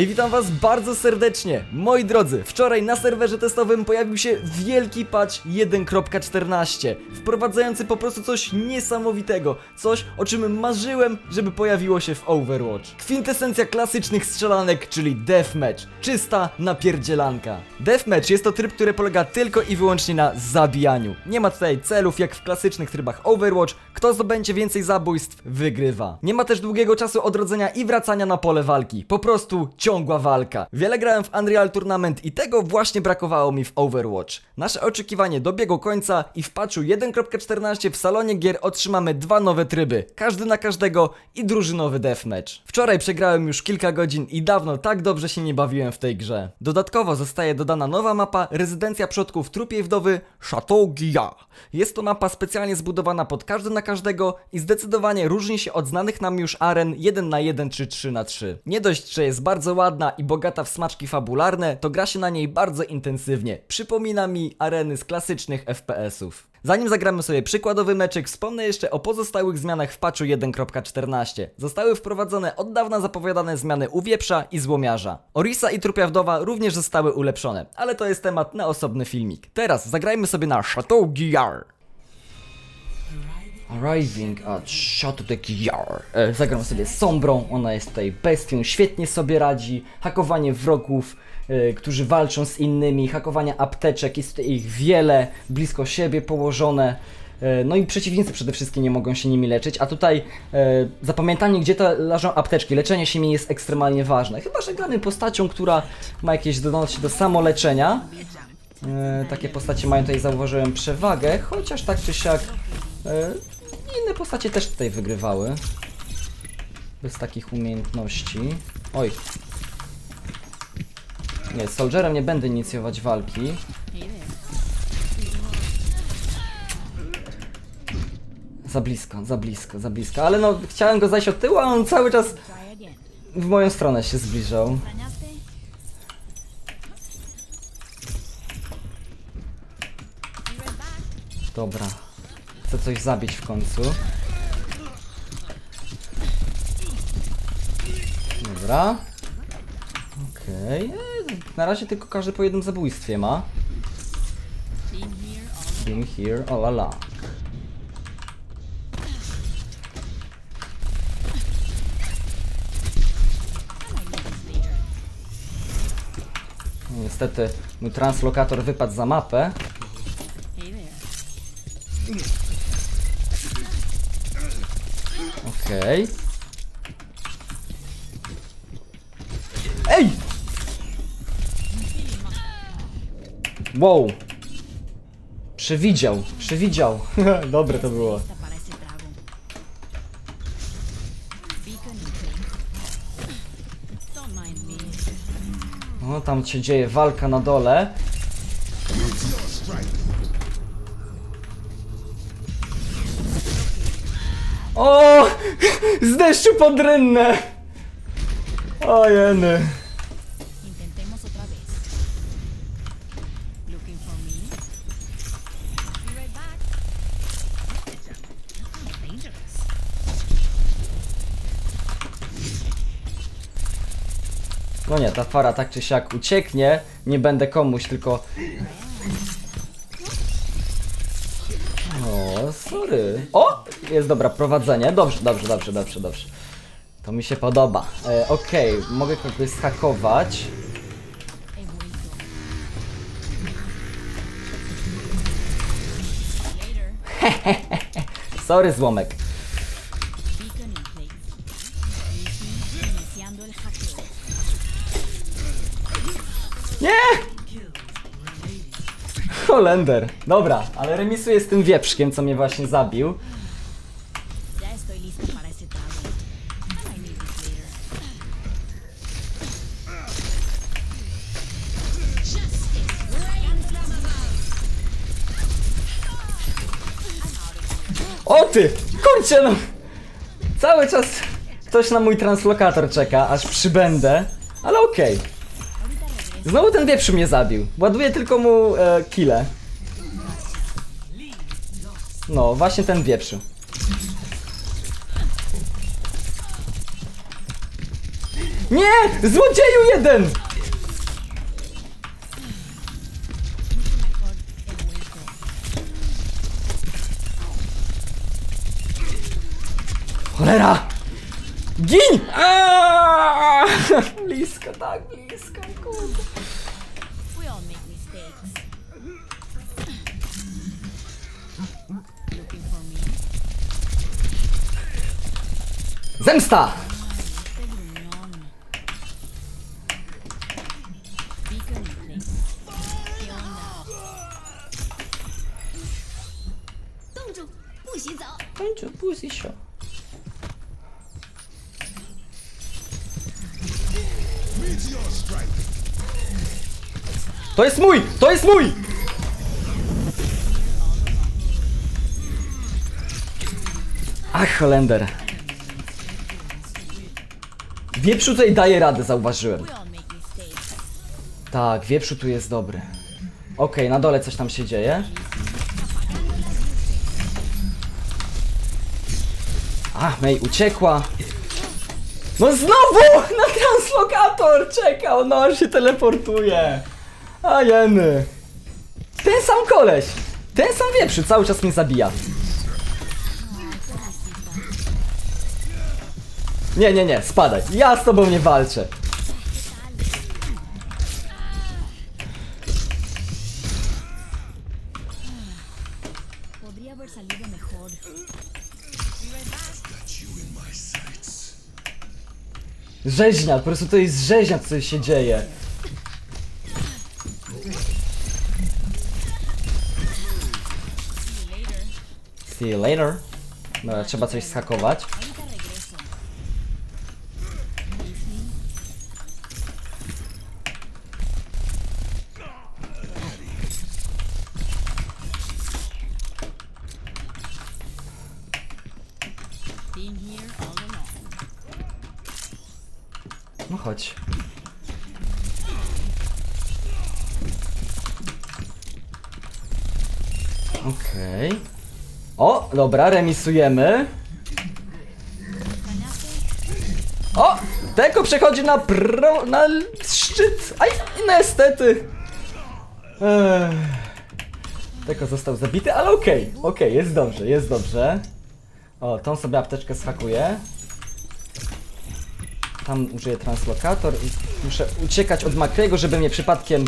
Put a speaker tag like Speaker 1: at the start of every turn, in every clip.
Speaker 1: Hej, witam was bardzo serdecznie. Moi drodzy, wczoraj na serwerze testowym pojawił się wielki patch 1.14, wprowadzający po prostu coś niesamowitego, coś o czym marzyłem, żeby pojawiło się w Overwatch. Kwintesencja klasycznych strzelanek, czyli Deathmatch, czysta napierdzielanka. Deathmatch jest to tryb, który polega tylko i wyłącznie na zabijaniu. Nie ma tutaj celów jak w klasycznych trybach Overwatch, kto zdobędzie więcej zabójstw, wygrywa. Nie ma też długiego czasu odrodzenia i wracania na pole walki. Po prostu ciągła walka. Wiele grałem w Unreal Tournament i tego właśnie brakowało mi w Overwatch. Nasze oczekiwanie dobiegło końca i w patchu 1.14 w salonie gier otrzymamy dwa nowe tryby. Każdy na każdego i drużynowy deathmatch. Wczoraj przegrałem już kilka godzin i dawno tak dobrze się nie bawiłem w tej grze. Dodatkowo zostaje dodana nowa mapa Rezydencja Przodków Trupiej Wdowy Chateau Gia. Jest to mapa specjalnie zbudowana pod każdy na każdego i zdecydowanie różni się od znanych nam już aren 1 na 1 czy 3 na 3. Nie dość, że jest bardzo ładna i bogata w smaczki fabularne, to gra się na niej bardzo intensywnie. Przypomina mi areny z klasycznych FPS-ów. Zanim zagramy sobie przykładowy meczek, wspomnę jeszcze o pozostałych zmianach w patchu 1.14. Zostały wprowadzone od dawna zapowiadane zmiany u wieprza i złomiarza. Orisa i Trupia Wdowa również zostały ulepszone, ale to jest temat na osobny filmik. Teraz zagrajmy sobie na Chateau Guillard. Arriving at Chateau de Guillard. E, zagram sobie Sombrą, ona jest tutaj bestią, świetnie sobie radzi. Hakowanie wrogów, e, którzy walczą z innymi, hakowanie apteczek, jest tutaj ich wiele, blisko siebie położone. E, No i przeciwnicy przede wszystkim nie mogą się nimi leczyć, a tutaj e, zapamiętanie, gdzie to leżą apteczki, leczenie się jest ekstremalnie ważne. Chyba, że gramy postacią, która ma jakieś zdolności do samoleczenia. E, takie postacie mają tutaj, zauważyłem, przewagę, chociaż tak czy siak e, inne postacie też tutaj wygrywały. Bez takich umiejętności. Oj. Nie, z Soldierem nie będę inicjować walki. Za blisko, za blisko, za blisko. Ale no, chciałem go zajść od tyłu, a on cały czas w moją stronę się zbliżał. Dobra. Chcę coś zabić w końcu. Dobra. Okej. Okay. Na razie tylko każdy po jednym zabójstwie ma. Being here, o la la. Niestety mój translokator wypadł za mapę. Okej. Ej! Wow. Przewidział, przewidział. Dobre to było. No tam się dzieje walka na dole. O! Z deszczu pod rynnę! O jeny.
Speaker 2: Intentemos otra vez. Looking for me? Be right back. Dangerous.
Speaker 1: No nie, ta fara tak czy siak ucieknie. Nie będę komuś, tylko... O, sorry. O! Jest dobra, prowadzenie. Dobrze, dobrze, dobrze, dobrze, dobrze. To mi się podoba. E, Okej, mogę kogoś.
Speaker 2: Later.
Speaker 1: Sorry, złomek. Nie! Holender. Dobra, ale remisuję z tym wieprzkiem, co mnie właśnie zabił. O ty! Kurczę no! Cały czas ktoś na mój translokator czeka, aż przybędę. Ale okej. Znowu ten wieprz mnie zabił. Ładuję tylko mu e, kile. No, właśnie ten wieprz. Nie! Złodzieju jeden! Cholera! Gin! Aaaa! Blisko, tak, blisko, kurde. Zemsta! To jest mój! To jest mój! Ach, Holender. Wieprzu tutaj daje radę, zauważyłem. Tak, wieprzu tu jest dobry. Okej, na dole coś tam się dzieje. A, May uciekła. No znowu! Na translokator czekał, no on się teleportuje. A jeny. Ten sam koleś. Ten sam wieprzy cały czas mnie zabija. Nie, nie, nie, spadaj. Ja z tobą nie walczę.
Speaker 2: Podría haber salido mejor.
Speaker 1: Rzeźnia, po prostu to jest rzeźnia, co się dzieje. See you later. Dobra, trzeba coś schakować. Chodź. Okej. O, dobra, remisujemy. O! Teko przechodzi na pro... na szczyt. Aj, niestety. Ech. Teko został zabity, ale okej. Okej, jest dobrze, jest dobrze. O, tą sobie apteczkę schakuję. Tam użyję translokator i muszę uciekać od Makrego, żeby mnie przypadkiem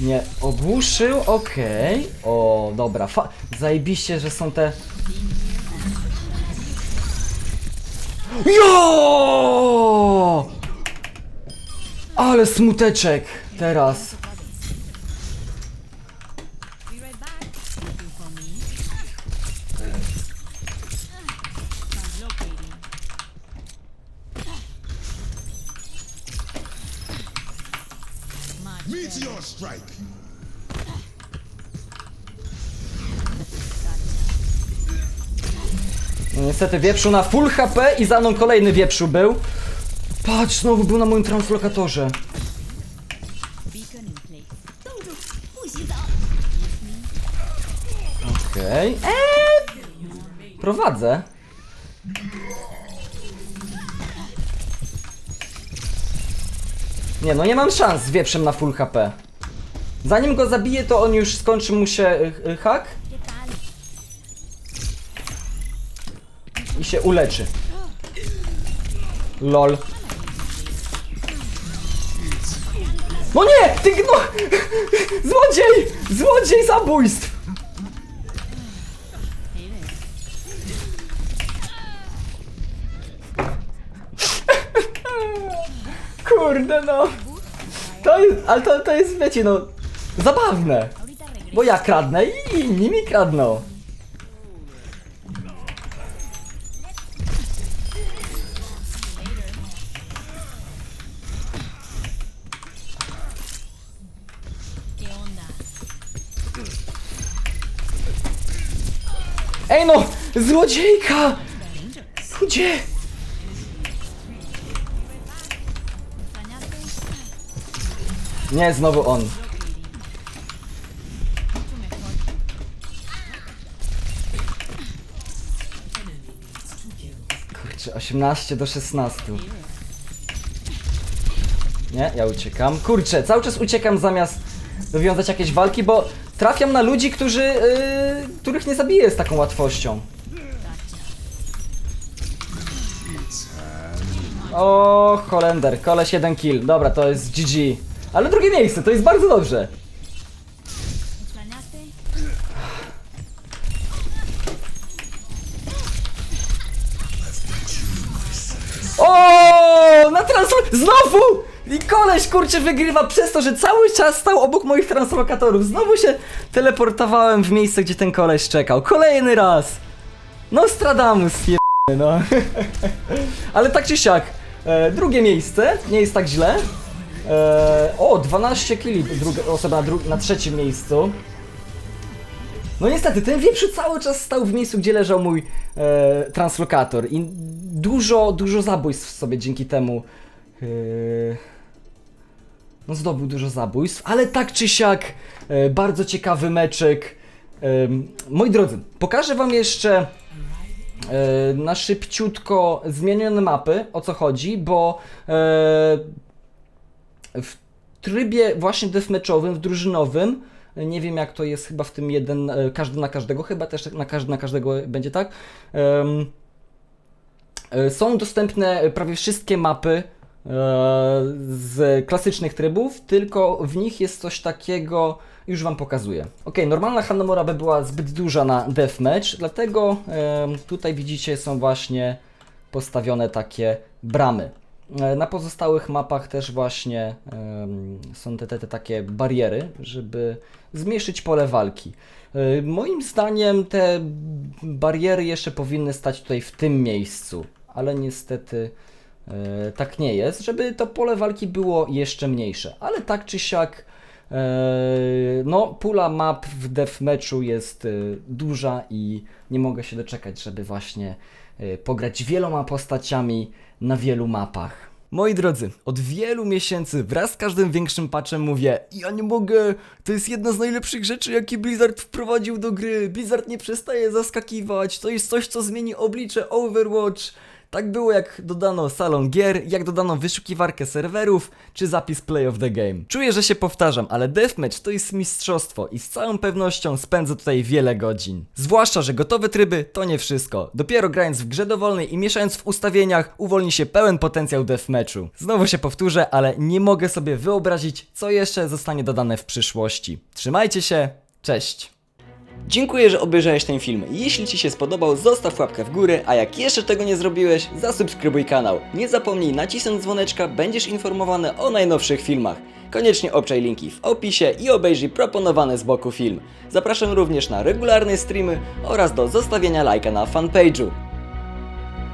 Speaker 1: nie ogłuszył. Okej. O, dobra. Fa zajebiście, że są te... Jo! Ale smuteczek teraz.
Speaker 2: Be right back. Looking for me? Translocating. Much
Speaker 3: Meteor strike!
Speaker 1: No niestety wieprzu na full HP i za mną kolejny wieprzu był. Patrz, znowu był na moim translokatorze. Okej. Okay. Eee! Prowadzę. Nie no, nie mam szans z wieprzem na full HP. Zanim go zabiję, to on już skończy mu się y, y, hak i się uleczy. LOL. No nie! Ty gno... Złodziej! Złodziej zabójstw! Kurde no. To jest, ale to, to jest, wiecie no, zabawne. Bo ja kradnę i inni mi kradną. Ej no! Złodziejka! Gdzie? Nie, znowu on. Kurczę, 18 do 16. Nie, ja uciekam. Kurczę, cały czas uciekam zamiast wywiązać jakieś walki, bo trafiam na ludzi, którzy, yy, których nie zabiję z taką łatwością. O, Holender, koleś jeden kill. Dobra, to jest GG. Ale drugie miejsce, to jest bardzo dobrze. O, na transfer... Znowu! I koleś, kurczę, wygrywa przez to, że cały czas stał obok moich translokatorów. Znowu się teleportowałem w miejsce, gdzie ten koleś czekał. Kolejny raz! Nostradamus, je... no. Ale tak czy siak, e, drugie miejsce, nie jest tak źle. E, o, 12 kili, druga osoba na, dru- na trzecim miejscu. No niestety, ten wieprzu cały czas stał w miejscu, gdzie leżał mój e, translokator i dużo, dużo zabójstw sobie dzięki temu e, no zdobył dużo zabójstw, ale tak czy siak e, bardzo ciekawy meczek. Em, moi drodzy, pokażę wam jeszcze e, na szybciutko zmienione mapy, o co chodzi, bo e, w trybie właśnie deathmatchowym, w drużynowym, nie wiem jak to jest chyba w tym jeden, e, każdy na każdego, chyba też na każdy na każdego będzie tak. E, są dostępne prawie wszystkie mapy e, z klasycznych trybów, tylko w nich jest coś takiego, już Wam pokazuję. Ok, normalna Hanamura by była zbyt duża na deathmatch, dlatego tutaj widzicie są właśnie postawione takie bramy. E, Na pozostałych mapach też właśnie są te, te, te takie bariery, żeby zmniejszyć pole walki. E, Moim zdaniem te bariery jeszcze powinny stać tutaj w tym miejscu, ale niestety e, tak nie jest, żeby to pole walki było jeszcze mniejsze. Ale tak czy siak, no pula map w deathmatchu jest duża i nie mogę się doczekać, żeby właśnie pograć wieloma postaciami na wielu mapach. Moi drodzy, od wielu miesięcy wraz z każdym większym patchem mówię Ja nie mogę, to jest jedna z najlepszych rzeczy jakie Blizzard wprowadził do gry Blizzard nie przestaje zaskakiwać, to jest coś co zmieni oblicze Overwatch tak było jak dodano salon gier, jak dodano wyszukiwarkę serwerów, czy zapis play of the game. Czuję, że się powtarzam, ale deathmatch to jest mistrzostwo i z całą pewnością spędzę tutaj wiele godzin. Zwłaszcza, że gotowe tryby to nie wszystko. Dopiero grając w grze dowolnej i mieszając w ustawieniach, uwolni się pełen potencjał deathmatchu. Znowu się powtórzę, ale nie mogę sobie wyobrazić, co jeszcze zostanie dodane w przyszłości. Trzymajcie się, cześć! Dziękuję, że obejrzałeś ten film. Jeśli Ci się spodobał, zostaw łapkę w górę, a jak jeszcze tego nie zrobiłeś, zasubskrybuj kanał. Nie zapomnij nacisnąć dzwoneczka, będziesz informowany o najnowszych filmach. Koniecznie obczaj linki w opisie i obejrzyj proponowany z boku film. Zapraszam również na regularne streamy oraz do zostawienia lajka na fanpage'u.